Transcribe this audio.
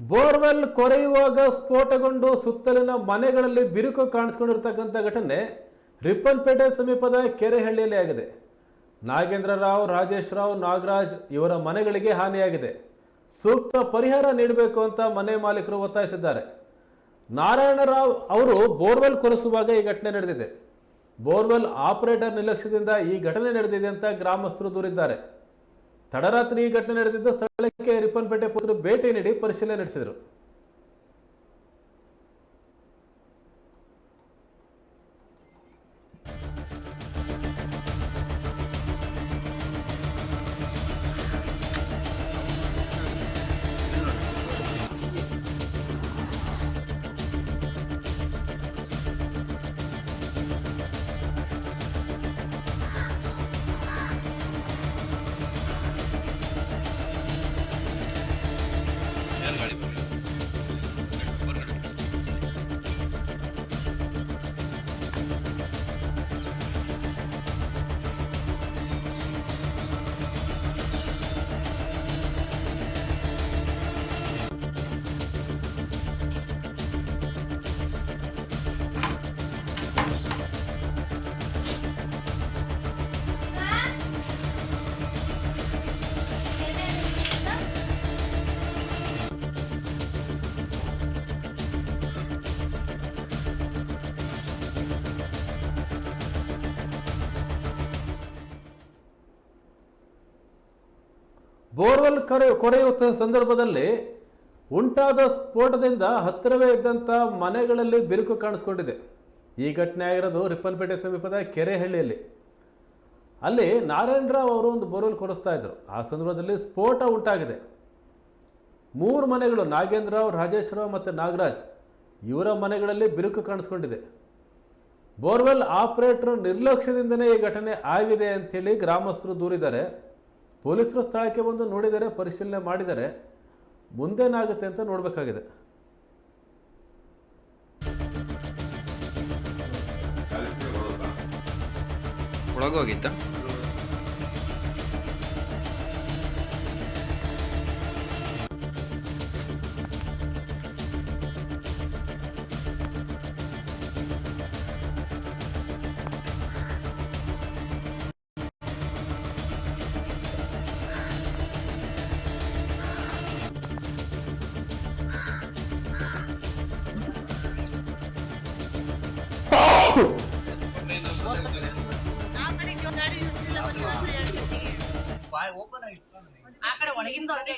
Borewell ಕೊರೆಯುವಾಗ ಸ್ಫೋಟಗೊಂಡು ಸುತ್ತಲಿನ ಮನೆಗಳಲ್ಲಿ ಬಿರುಕು ಕಾಣಿಸ್ಕೊಂಡಿರ್ತಕ್ಕಂಥ ಘಟನೆ ರಿಪ್ಪನ್ಪೇಟೆ ಸಮೀಪದ ಕೆರೆಹಳ್ಳಿಯಲ್ಲಿ ಆಗಿದೆ. ನಾಗೇಂದ್ರ ರಾವ್, ರಾಜೇಶ್ ರಾವ್, ನಾಗರಾಜ್ ಇವರ ಮನೆಗಳಿಗೆ ಹಾನಿಯಾಗಿದೆ. ಸೂಕ್ತ ಪರಿಹಾರ ನೀಡಬೇಕು ಅಂತ ಮನೆ ಮಾಲೀಕರು ಒತ್ತಾಯಿಸಿದ್ದಾರೆ. ನಾರಾಯಣರಾವ್ ಅವರು ಬೋರ್ವೆಲ್ ಕೊರೆಸುವಾಗ ಈ ಘಟನೆ ನಡೆದಿದೆ. ಬೋರ್ವೆಲ್ ಆಪರೇಟರ್ ನಿರ್ಲಕ್ಷ್ಯದಿಂದ ಈ ಘಟನೆ ನಡೆದಿದೆ ಅಂತ ಗ್ರಾಮಸ್ಥರು ದೂರಿದ್ದಾರೆ. ತಡರಾತ್ರಿ ಈ ಘಟನೆ ನಡೆದಿದ್ದ ಸ್ಥಳಕ್ಕೆ ರಿಪ್ಪನ್ಪೇಟೆ ಪೊಲೀಸರು ಭೇಟಿ ನೀಡಿ ಪರಿಶೀಲನೆ ನಡೆಸಿದರು. ಬೋರ್ವೆಲ್ ಕೊರೆ, ಕೊರೆಯುವ ಸಂದರ್ಭದಲ್ಲಿ ಉಂಟಾದ ಸ್ಫೋಟದಿಂದ ಹತ್ತಿರವೇ ಇದ್ದಂಥ ಮನೆಗಳಲ್ಲಿ ಬಿರುಕು ಕಾಣಿಸ್ಕೊಂಡಿದೆ. ಈ ಘಟನೆ ಆಗಿರೋದು ರಿಪ್ಪನ್ಪೇಟೆ ಸಮೀಪದ ಕೆರೆಹಳ್ಳಿಯಲ್ಲಿ. ಅಲ್ಲಿ ನಾರಾಯಣರಾವ್ ಅವರು ಒಂದು ಬೋರ್ವೆಲ್ ಕೊರೆಸ್ತಾ ಇದ್ರು. ಆ ಸಂದರ್ಭದಲ್ಲಿ ಸ್ಫೋಟ ಉಂಟಾಗಿದೆ. ಮೂರು ಮನೆಗಳು, ನಾಗೇಂದ್ರ ರಾವ್ ರಾಜೇಶ್ ರಾವ್ ಮತ್ತು ನಾಗರಾಜ್, ಇವರ ಮನೆಗಳಲ್ಲಿ ಬಿರುಕು ಕಾಣಿಸ್ಕೊಂಡಿದೆ. ಬೋರ್ವೆಲ್ ಆಪರೇಟರ್ ನಿರ್ಲಕ್ಷ್ಯದಿಂದನೇ ಈ ಘಟನೆ ಆಗಿದೆ ಅಂಥೇಳಿ ಗ್ರಾಮಸ್ಥರು ದೂರಿದ್ದಾರೆ. ಪೊಲೀಸರು ಸ್ಥಳಕ್ಕೆ ಬಂದು ನೋಡಿದರೆ ಪರಿಶೀಲನೆ ಮಾಡಿದರೆ ಮುಂದೇನಾಗುತ್ತೆ ಅಂತ ನೋಡಬೇಕಾಗಿದೆ. ಒಳಗೋಗಿತ್ತ? ಆ ಕಡೆ ಒಳಗಿಂದ ಹೊರಗೆ